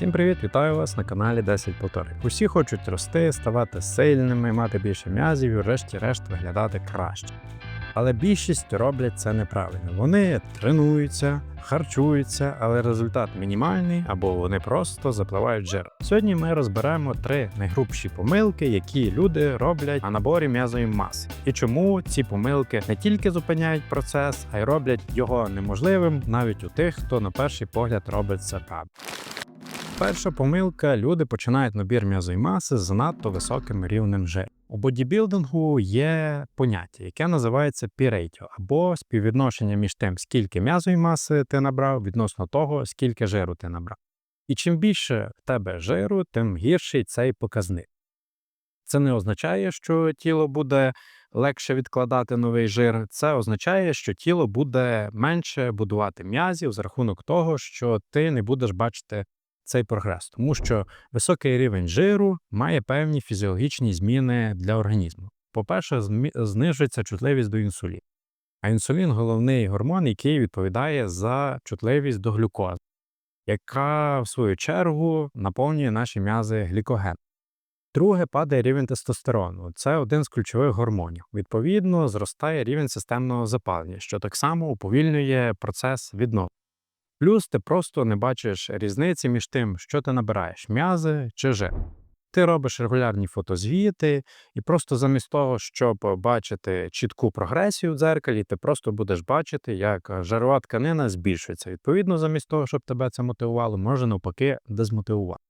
Всім привіт, вітаю вас на каналі 10 Полтори. Усі хочуть рости, ставати сильними, мати більше м'язів і врешті-решт виглядати краще. Але більшість роблять це неправильно. Вони тренуються, харчуються, але результат мінімальний або вони просто запливають жиром. Сьогодні ми розберемо три найгрубші помилки, які люди роблять на наборі м'язової маси, і чому ці помилки не тільки зупиняють процес, а й роблять його неможливим навіть у тих, хто на перший погляд робить це правильно. Перша помилка люди починають набір м'язової маси з занадто високим рівнем жиру. У бодібілдингу є поняття, яке називається пірейтіо, або співвідношення між тим, скільки м'язової маси ти набрав, відносно того, скільки жиру ти набрав. І чим більше в тебе жиру, тим гірший цей показник. Це не означає, що тіло буде легше відкладати новий жир. Це означає, що тіло буде менше будувати м'язів за рахунок того, що ти не будеш бачити цей прогрес, тому що високий рівень жиру має певні фізіологічні зміни для організму. По-перше, знижується чутливість до інсуліну. А інсулін головний гормон, який відповідає за чутливість до глюкози, яка в свою чергу наповнює наші м'язи глікогеном. Друге, падає рівень тестостерону. Це один з ключових гормонів. Відповідно, зростає рівень системного запалення, що так само уповільнює процес відновлення. Плюс ти просто не бачиш різниці між тим, що ти набираєш м'язи чи жир. Ти робиш регулярні фотозвіти, і просто замість того, щоб бачити чітку прогресію в дзеркалі, ти просто будеш бачити, як жарова тканина збільшується. Відповідно, замість того, щоб тебе це мотивувало, може навпаки дезмотивувати.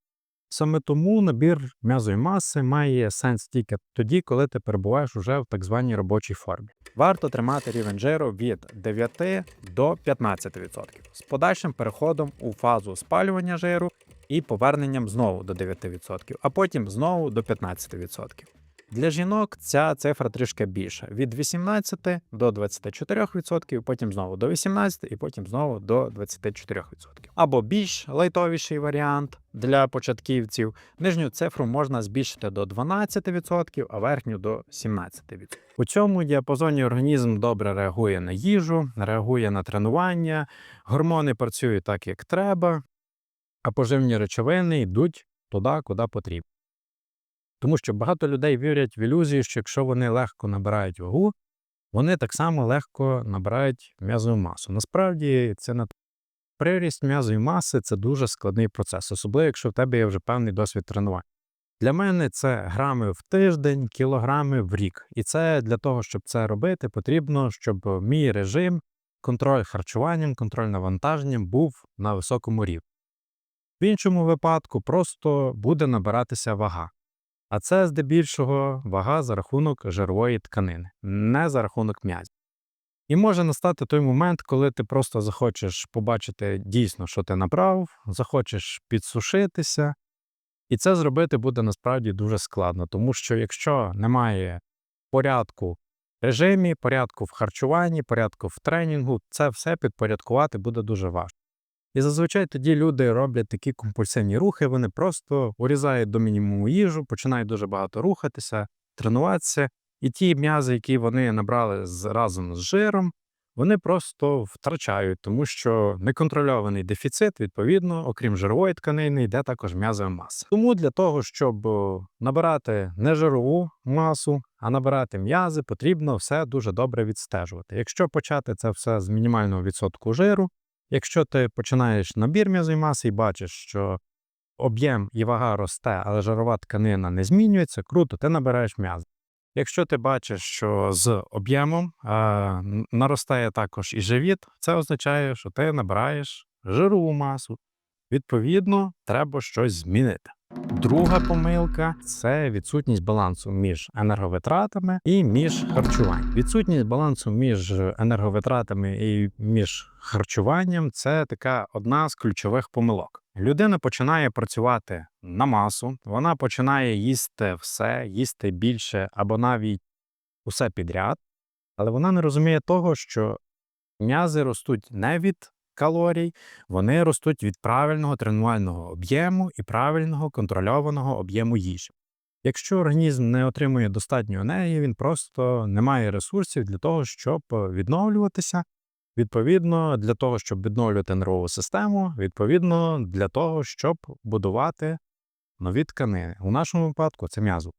Саме тому набір м'язої маси має сенс тільки тоді, коли ти перебуваєш уже в так званій робочій формі. Варто тримати рівень жиру від 9 до 15% з подальшим переходом у фазу спалювання жиру і поверненням знову до 9%, а потім знову до 15%. Для жінок ця цифра трішки більша від 18 до 24%, потім знову до 18 і потім знову до 24%. Або більш лайтовіший варіант для початківців. Нижню цифру можна збільшити до 12%, а верхню до 17%. У цьому діапазоні організм добре реагує на їжу, реагує на тренування, гормони працюють так, як треба, а поживні речовини йдуть туди, куди потрібно. Тому що багато людей вірять в ілюзію, що якщо вони легко набирають вагу, вони так само легко набирають м'язову масу. Насправді це не. Приріст м'язової маси це дуже складний процес, особливо якщо в тебе є вже певний досвід тренувань. Для мене це грами в тиждень, кілограми в рік. І це для того, щоб це робити, потрібно, щоб мій режим, контроль харчуванням, контроль навантаженням був на високому рівні. В іншому випадку просто буде набиратися вага. А це здебільшого вага за рахунок жирової тканини, не за рахунок м'язів. І може настати той момент, коли ти просто захочеш побачити дійсно, що ти набрав, захочеш підсушитися, і це зробити буде насправді дуже складно, тому що якщо немає порядку в режимі, порядку в харчуванні, порядку в тренінгу, це все підпорядкувати буде дуже важко. І зазвичай тоді люди роблять такі компульсивні рухи, вони просто урізають до мінімуму їжу, починають дуже багато рухатися, тренуватися, і ті м'язи, які вони набрали з, разом з жиром, вони просто втрачають, тому що неконтрольований дефіцит, відповідно, окрім жирової тканини, йде також м'язова маса. Тому для того, щоб набирати не жирову масу, а набирати м'язи, потрібно все дуже добре відстежувати. Якщо почати це все з мінімального відсотку жиру, Якщо ти починаєш набір м'язової маси і бачиш, що об'єм і вага росте, але жирова тканина не змінюється, круто, ти набираєш м'язи. Якщо ти бачиш, що з об'ємом е, наростає також і живіт, це означає, що ти набираєш жирову масу. Відповідно, треба щось змінити. Друга помилка це відсутність балансу між енерговитратами і між харчуванням. Відсутність балансу між енерговитратами і між харчуванням це така одна з ключових помилок. Людина починає працювати на масу, вона починає їсти все, їсти більше або навіть усе підряд, але вона не розуміє того, що м'язи ростуть не від калорій, вони ростуть від правильного тренувального об'єму і правильного контрольованого об'єму їжі. Якщо організм не отримує достатньо енергії, він просто не має ресурсів для того, щоб відновлюватися. Відповідно, для того, щоб відновлювати нервову систему, відповідно, для того, щоб будувати нові тканини. У нашому випадку це м'язо.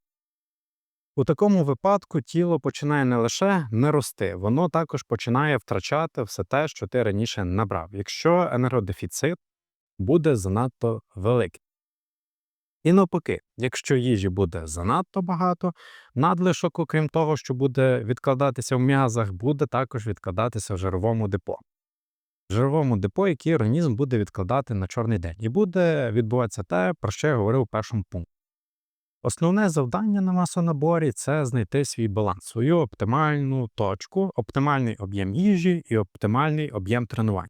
У такому випадку тіло починає не лише не рости, воно також починає втрачати все те, що ти раніше набрав, якщо енергодефіцит буде занадто великий. І навпаки, якщо їжі буде занадто багато, надлишок, окрім того, що буде відкладатися в м'язах, буде також відкладатися в жировому депо. В жировому депо, який організм буде відкладати на чорний день, і буде відбуватися те, про що я говорив у першому пункті. Основне завдання на масонаборі це знайти свій баланс, свою оптимальну точку, оптимальний об'єм їжі і оптимальний об'єм тренувань.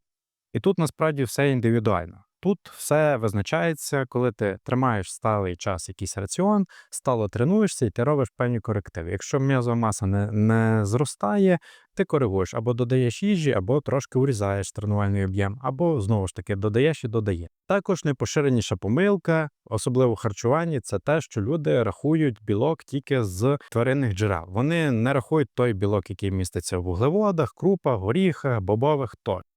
І тут насправді все індивідуально. Тут все визначається, коли ти тримаєш сталий час якийсь раціон, стало тренуєшся і ти робиш певні корективи. Якщо м'язова маса не, не зростає, ти коригуєш або додаєш їжі, або трошки урізаєш тренувальний об'єм, або знову ж таки додаєш і додаєш. Також найпоширеніша помилка, особливо в харчуванні, це те, що люди рахують білок тільки з тваринних джерел. Вони не рахують той білок, який міститься в вуглеводах, крупах, горіхах, бобових тощо.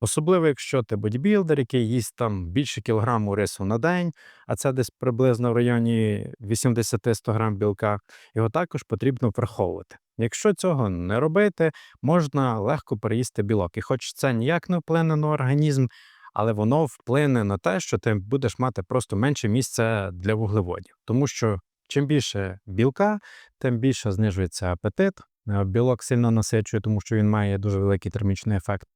Особливо, якщо ти бодібілдер, який їсть там більше кілограму рису на день, а це десь приблизно в районі 80-100 грам білка, його також потрібно враховувати. Якщо цього не робити, можна легко переїсти білок. І хоч це ніяк не вплине на організм, але воно вплине на те, що ти будеш мати просто менше місця для вуглеводів. Тому що чим більше білка, тим більше знижується апетит. Е, Білок сильно насичує, тому що він має дуже великий термічний ефект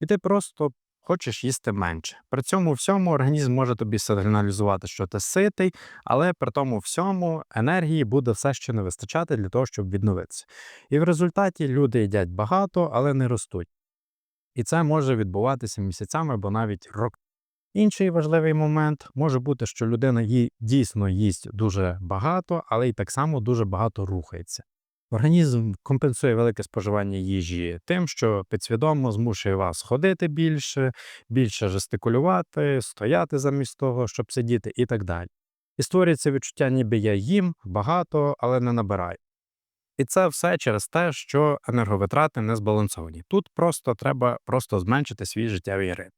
і ти просто хочеш їсти менше. При цьому всьому організм може тобі сигналізувати, що ти ситий, але при тому всьому енергії буде все ще не вистачати для того, щоб відновитися. І в результаті люди їдять багато, але не ростуть. І це може відбуватися місяцями або навіть роками. Інший важливий момент може бути, що людина їй дійсно їсть дуже багато, але й так само дуже багато рухається. Організм компенсує велике споживання їжі тим, що підсвідомо змушує вас ходити більше, більше жестикулювати, стояти замість того, щоб сидіти, і так далі. І створюється відчуття, ніби я їм багато, але не набираю. І це все через те, що енерговитрати не збалансовані. Тут просто треба просто зменшити свій життєвий ритм.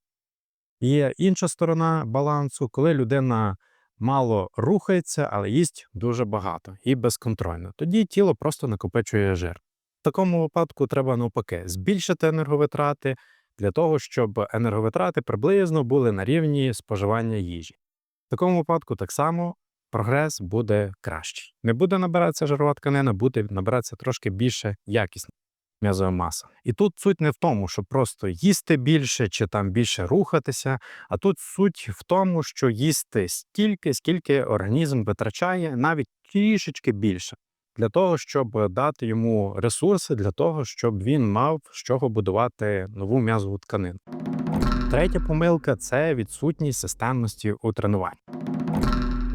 Є інша сторона балансу, коли людина мало рухається, але їсть дуже багато і безконтрольно. Тоді тіло просто накопичує жир. В такому випадку треба навпаки збільшити енерговитрати для того, щоб енерговитрати приблизно були на рівні споживання їжі. В такому випадку так само прогрес буде кращий. Не буде набиратися жирова тканина, буде набиратися трошки більше якісно м'язова маса. І тут суть не в тому, щоб просто їсти більше чи там більше рухатися, а тут суть в тому, що їсти стільки, скільки організм витрачає, навіть трішечки більше, для того, щоб дати йому ресурси, для того, щоб він мав з чого будувати нову м'язову тканину. Третя помилка це відсутність системності у тренуванні.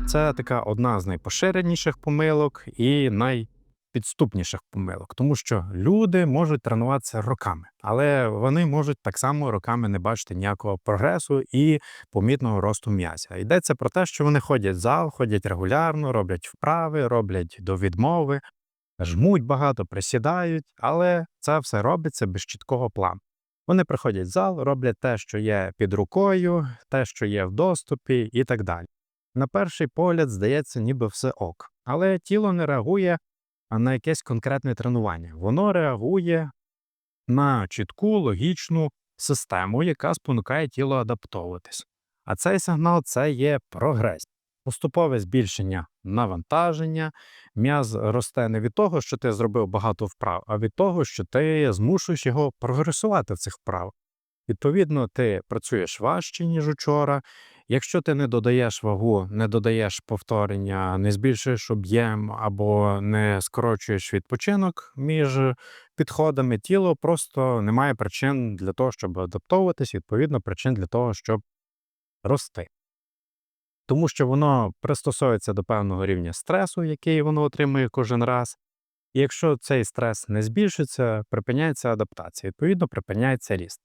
Це така одна з найпоширеніших помилок і най підступніших помилок, тому що люди можуть тренуватися роками, але вони можуть так само роками не бачити ніякого прогресу і помітного росту м'язя. Йдеться про те, що вони ходять в зал, ходять регулярно, роблять вправи, роблять до відмови, жмуть багато, присідають, але це все робиться без чіткого плану. Вони приходять в зал, роблять те, що є під рукою, те, що є в доступі, і так далі. На перший погляд здається, ніби все ок, але тіло не реагує на якесь конкретне тренування. Воно реагує на чітку логічну систему, яка спонукає тіло адаптовуватись. А цей сигнал це є прогрес. Поступове збільшення навантаження, м'яз росте не від того, що ти зробив багато вправ, а від того, що ти змушуєш його прогресувати в цих вправах. Відповідно, ти працюєш важче, ніж учора, Якщо ти не додаєш вагу, не додаєш повторення, не збільшуєш об'єм або не скорочуєш відпочинок між підходами, тіло просто не має причин для того, щоб адаптовуватись, відповідно, причин для того, щоб рости. Тому що воно пристосується до певного рівня стресу, який воно отримує кожен раз. І якщо цей стрес не збільшується, припиняється адаптація, відповідно, припиняється ріст.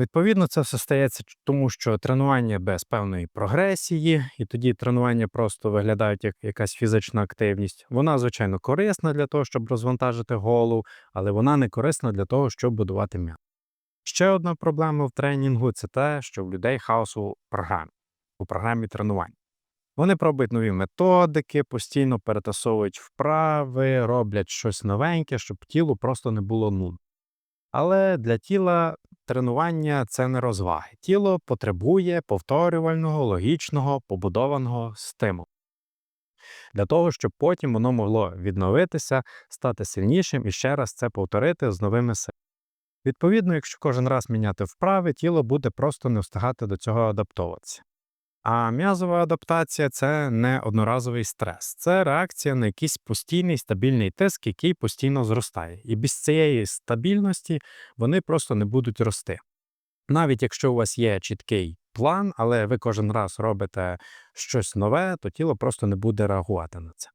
Відповідно, це все стається тому, що тренування без певної прогресії, і тоді тренування просто виглядають як якась фізична активність. Вона, звичайно, корисна для того, щоб розвантажити голову, але вона не корисна для того, щоб будувати м'ясо. Ще одна проблема в тренінгу це те, що в людей хаос у програмі, у програмі тренувань. Вони пробують нові методики, постійно перетасовують вправи, роблять щось новеньке, щоб тілу просто не було нудно. Але для тіла тренування це не розваги. Тіло потребує повторювального, логічного, побудованого стимулу. Для того, щоб потім воно могло відновитися, стати сильнішим і ще раз це повторити з новими силами. Відповідно, якщо кожен раз міняти вправи, тіло буде просто не встигати до цього адаптовуватися. А м'язова адаптація це не одноразовий стрес, це реакція на якийсь постійний стабільний тиск, який постійно зростає. І без цієї стабільності вони просто не будуть рости. Навіть якщо у вас є чіткий план, але ви кожен раз робите щось нове, то тіло просто не буде реагувати на це.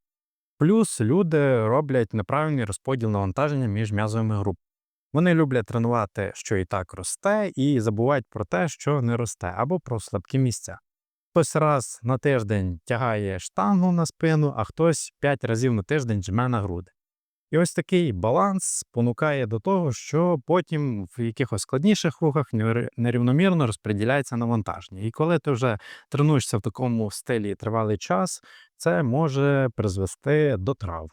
Плюс люди роблять неправильний розподіл навантаження між м'язовими групами. Вони люблять тренувати, що і так росте, і забувають про те, що не росте, або про слабкі місця. Хтось раз на тиждень тягає штангу на спину, а хтось 5 разів на тиждень жме на груди. І ось такий баланс спонукає до того, що потім в якихось складніших рухах нерівномірно розподіляється навантаження. І коли ти вже тренуєшся в такому стилі тривалий час, це може призвести до травм.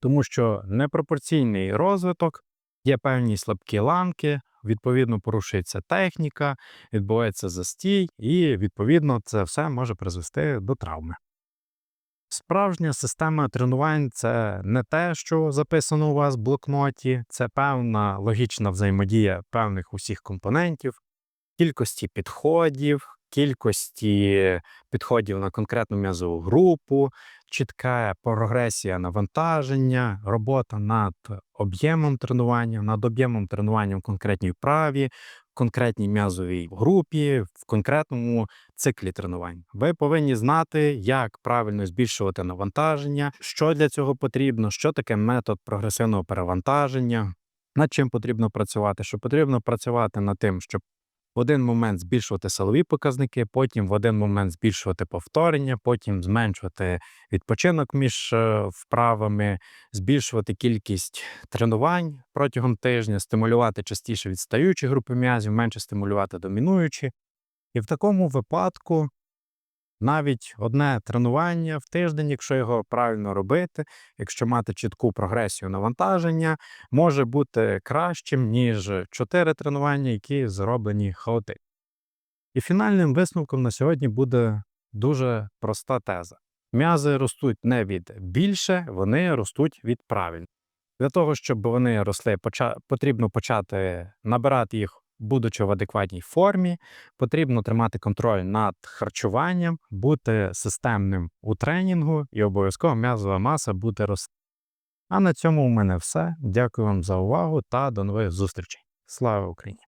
Тому що непропорційний розвиток, є певні слабкі ланки, відповідно порушується техніка, відбувається застій, і відповідно це все може призвести до травми. Справжня система тренувань це не те, що записано у вас в блокноті, це певна логічна взаємодія певних усіх компонентів, кількості підходів, кількості підходів на конкретну м'язову групу, чітка прогресія навантаження, робота над об'ємом тренування, над об'ємом тренування в конкретній вправі, в конкретній м'язовій групі, в конкретному циклі тренувань. Ви повинні знати, як правильно збільшувати навантаження, що для цього потрібно, що таке метод прогресивного перевантаження, над чим потрібно працювати, що потрібно працювати над тим, щоб в один момент збільшувати силові показники, потім в один момент збільшувати повторення, потім зменшувати відпочинок між е, вправами, збільшувати кількість тренувань протягом тижня, стимулювати частіше відстаючі групи м'язів, менше стимулювати домінуючі. І в такому випадку навіть одне тренування в тиждень, якщо його правильно робити, якщо мати чітку прогресію навантаження, може бути кращим, ніж чотири тренування, які зроблені хаотично. І фінальним висновком на сьогодні буде дуже проста теза. М'язи ростуть не від більше, вони ростуть від правильно. Для того, щоб вони росли, потрібно почати набирати їх, будучи в адекватній формі, потрібно тримати контроль над харчуванням, бути системним у тренінгу і обов'язково м'язова маса буде рости. А на цьому у мене все. Дякую вам за увагу та до нових зустрічей. Слава Україні!